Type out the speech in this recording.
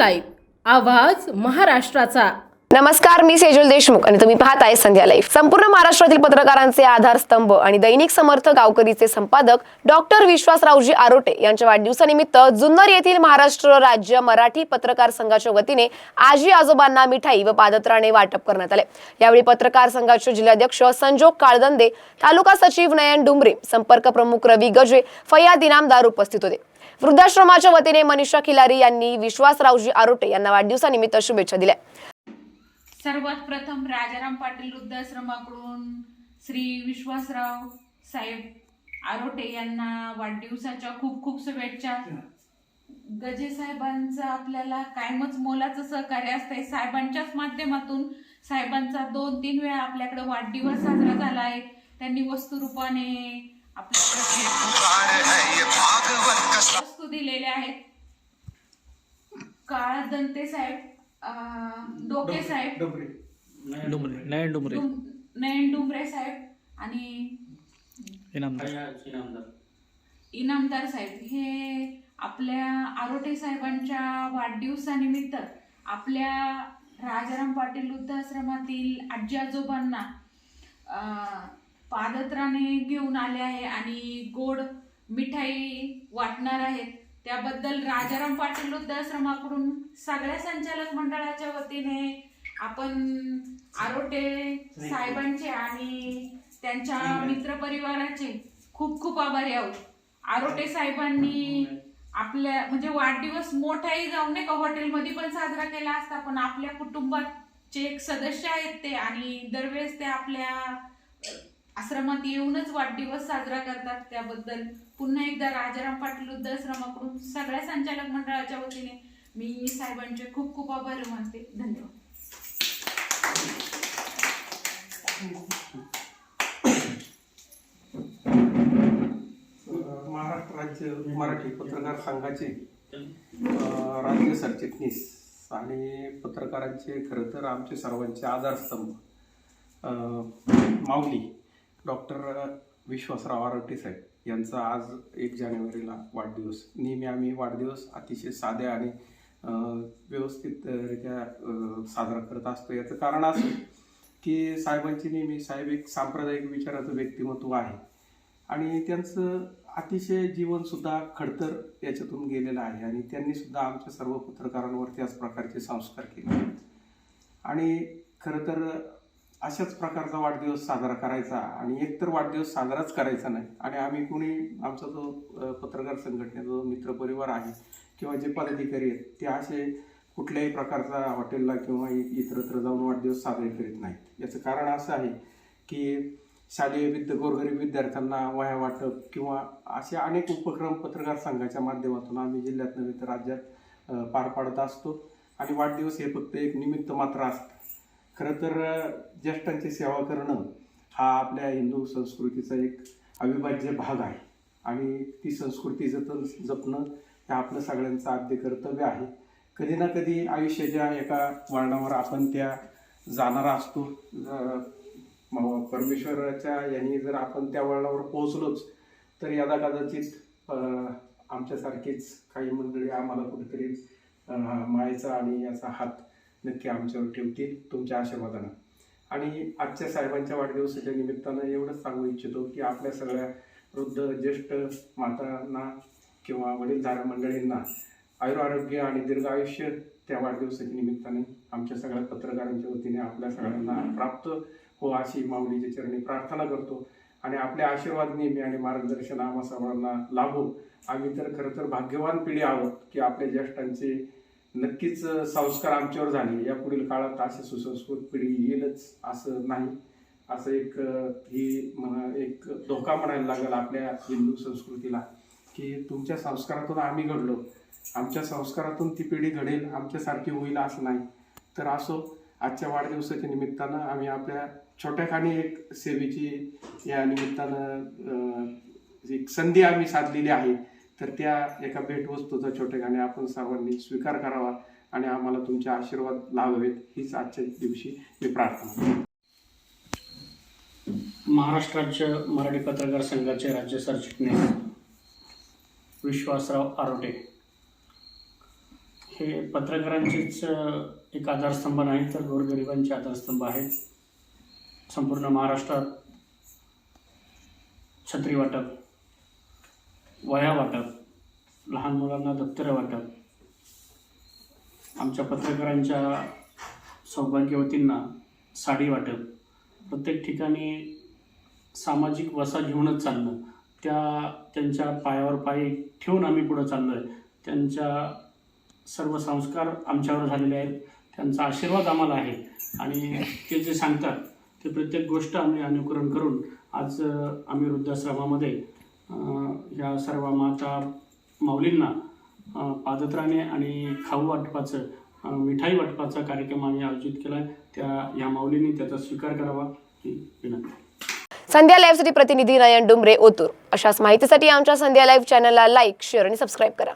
Live आवाज महाराष्ट्राचा. नमस्कार मी सेजल देशमुख आणि तुम्ही पाहताय संध्या लाईफ संपूर्ण महाराष्ट्रातील पत्रकारांचे आधारस्तंभ आणि दैनिक समर्थ गावकरीचे संपादक डॉक्टर विश्वासरावजी आरोटे यांच्या वाढदिवसानिमित्त जुन्नर येथील महाराष्ट्र राज्य मराठी पत्रकार संघाच्या वतीने आजी आजोबांना मिठाई व पादत्राणे वाटप करण्यात आले. यावेळी पत्रकार संघाचे जिल्हाध्यक्ष संजोग काळदंदे तालुका सचिव नयन डुमरे संपर्क प्रमुख रवी गजे फयाद इनामदार उपस्थित होते. वृद्धाश्रमाच्या वतीने मनीषा खिलारी यांनी विश्वासरावजी आरोटे यांना वाढदिवसानिमित्त शुभेच्छा दिल्या. सर्वात प्रथम राजाराम पाटील वृद्धाश्रमाकडून श्री विश्वासराव साहेब आरोटे यांना वाढदिवसाच्या खूप खूप शुभेच्छा. गजे साहेबांचं आपल्याला कायमच मोलाचं सहकार्य असतंय. साहेबांच्याच माध्यमातून साहेबांचा दोन तीन वेळा आपल्याकडे वाढदिवस साजरा झाला आहे. त्यांनी वस्तुरूपाने वस्तू दिलेल्या आहेत. काळा दंते साहेब डोके साहेब. डुमरे नयन डुमरे डुम- नयन डुमरे साहेब आणि इनामदार. इनामदार साहेब. हे आपल्या आरोटे साहेबांच्या वाढदिवसानिमित्त आपल्या राजाराम पाटील वृद्धाश्रमातील आजी आजोबांना अं, पादत्राणे घेऊन आले आहे आणि गोड मिठाई वाटणार आहेत त्याबद्दल राजाराम पाटील वृद्धाश्रमाकडून सगळ्या संचालक मंडळाच्या वतीने आपण आरोटे साहेबांचे आणि त्यांच्या मित्रपरिवाराचे खूप खूप आभारी आहोत. आरोटे साहेबांनी आपल्या म्हणजे वाढदिवस मोठाही जाऊन नाही का? हॉटेलमध्ये पण साजरा केला असता पण आपल्या कुटुंबाचे एक सदस्य आहेत ते आणि दरवेळेस ते आपल्या आश्रमात येऊनच वाढदिवस साजरा करतात. त्याबद्दल पुन्हा एकदा राजाराम पाटील वृद्धाश्रमाकडून सगळ्या संचालक मंडळाच्या वतीने मी साहेबांचे खूप खूप आभार मानते. धन्यवाद. महाराष्ट्र राज्य मराठी पत्रकार संघाचे राज्य सरचिटणीस आणि पत्रकारांचे खरं तर आमचे सर्वांचे आधारस्तंभ माऊली. डॉक्टर विश्वासराव आरोटी साहेब यांचा आज एक जानेवारीला वाढदिवस. नेहमी आम्ही वाढदिवस अतिशय साध्या आणि व्यवस्थितरित्या साजरा करत असतो. याचं कारण असं की साहेबांची नेहमी साहेब एक सांप्रदायिक विचाराचं व्यक्तिमत्व आहे. आणि त्यांचं अतिशय जीवनसुद्धा खडतर याच्यातून गेलेलं आहे आणि त्यांनी सुद्धा आमच्या सर्व पत्रकारांवर त्याच प्रकारचे संस्कार केले. आणि खरं तर अशाच प्रकारचा वाढदिवस साजरा करायचा आणि एकतर वाढदिवस साजराच करायचा नाही. आणि आम्ही कुणी आमचा जो पत्रकार संघटनेचा जो मित्रपरिवार आहे किंवा जे पदाधिकारी आहेत ते असे कुठल्याही प्रकारचा हॉटेलला किंवा इतरत्र जाऊन वाढदिवस साजरे करीत नाहीत. याचं कारण असं आहे की शालेय विद्या गोरगरीब विद्यार्थ्यांना वह्या वाटप किंवा असे अनेक उपक्रम पत्रकार संघाच्या माध्यमातून आम्ही जिल्ह्यात नव्हे तर राज्यात पार पाडत असतो. आणि वाढदिवस हे फक्त एक निमित्त मात्र असतं. खरं तर ज्येष्ठांची सेवा करणं हा आपल्या हिंदू संस्कृतीचा एक अविभाज्य भाग आहे. आणि ती संस्कृती जतन जपणं हे आपलं सगळ्यांचं आद्य कर्तव्य आहे. कधी ना कधी आयुष्याच्या एका वळणावर आपण त्या जाणारा असतो परमेश्वराच्या यांनी जर आपण त्या वळणावर पोहोचलोच तर यदा कदाचित आमच्यासारखीच काही मंडळी आम्हाला कुठेतरी मायेचा आणि याचा हात नक्की आमच्यावर ठेवतील तुमच्या आशीर्वादानं. आणि आजच्या साहेबांच्या वाढदिवसाच्या निमित्तानं एवढंच सांगू इच्छितो की आपल्या सगळ्या वृद्ध ज्येष्ठ मातांना किंवा वडीलधारा मंडळींना आयुरारोग्य आणि दीर्घ आयुष्य त्या वाढदिवसाच्या निमित्ताने आमच्या सगळ्या पत्रकारांच्या वतीने आपल्या सगळ्यांना प्राप्त हो अशी माऊलीच्या चरणी प्रार्थना करतो. आणि आपले आशीर्वाद नेहमी आणि मार्गदर्शन आम्हा सर्वांना लाभो. आम्ही तर खरं तर भाग्यवान पिढी आहोत की आपल्या ज्येष्ठांचे नक्कीच संस्कार आमच्यावर झाले. या पुढील काळात अशी सुसंस्कृत पिढी येईलच असं नाही. असं एक ही म्हणा एक धोका म्हणायला लागेल आपल्या हिंदू संस्कृतीला की तुमच्या संस्कारातून आम्ही घडलो. आमच्या संस्कारातून ती पिढी घडेल आमच्यासारखी होईल असं नाही. तर असो आजच्या वाढदिवसाच्या निमित्तानं आम्ही आपल्या छोट्याखानी एक सेवेची या निमित्तानं एक संधी आम्ही साधलेली आहे. तर त्या एका भेटवस्तूचा छोट्याखानी आपण सर्वांनी स्वीकार करावा आणि आम्हाला तुमचे आशीर्वाद लावावेत हीच आजच्या दिवशी मी प्रार्थना महाराष्ट्र राज्य मराठी पत्रकार संघाचे राज्य सरचिटणीस विश्वासराव आरोटे. हे पत्रकारांचेच एक आधारस्तंभ नाही तर गोरगरिबांचे आधारस्तंभ आहेत. संपूर्ण महाराष्ट्रात छत्री वाटप वह्या वाटप लहान मुलांना दप्तरं वाटप. आमच्या पत्रकारांच्या सौभाग्यवतींना साडी वाटप. प्रत्येक ठिकाणी सामाजिक वसा घेऊनच चालणं. त्या त्यांच्या पायावर पाय ठेवून आम्ही पुढं चाललो आहे त्यांच्या सर्व संस्कार आमच्यावर झालेले आहेत. त्यांचा आशीर्वाद आम्हाला आहे. आणि ते जे सांगतात ते प्रत्येक गोष्ट आम्ही अनुकरण करून आज आम्ही वृद्धाश्रमामध्ये या सर्व माता माऊलींना पादत्राणे आणि खाऊ वाटपाचं मिठाई वाटपाचा कार्यक्रम आम्ही आयोजित केला आहे त्या या माऊलींनी त्याचा स्वीकार करावा ही विनंती. संध्या लाईव्हसाठी प्रतिनिधी नयन डुमरे ओतूर. अशाच माहितीसाठी आमच्या संध्या लाईव्ह चॅनलला लाईक शेअर आणि सबस्क्राईब करा.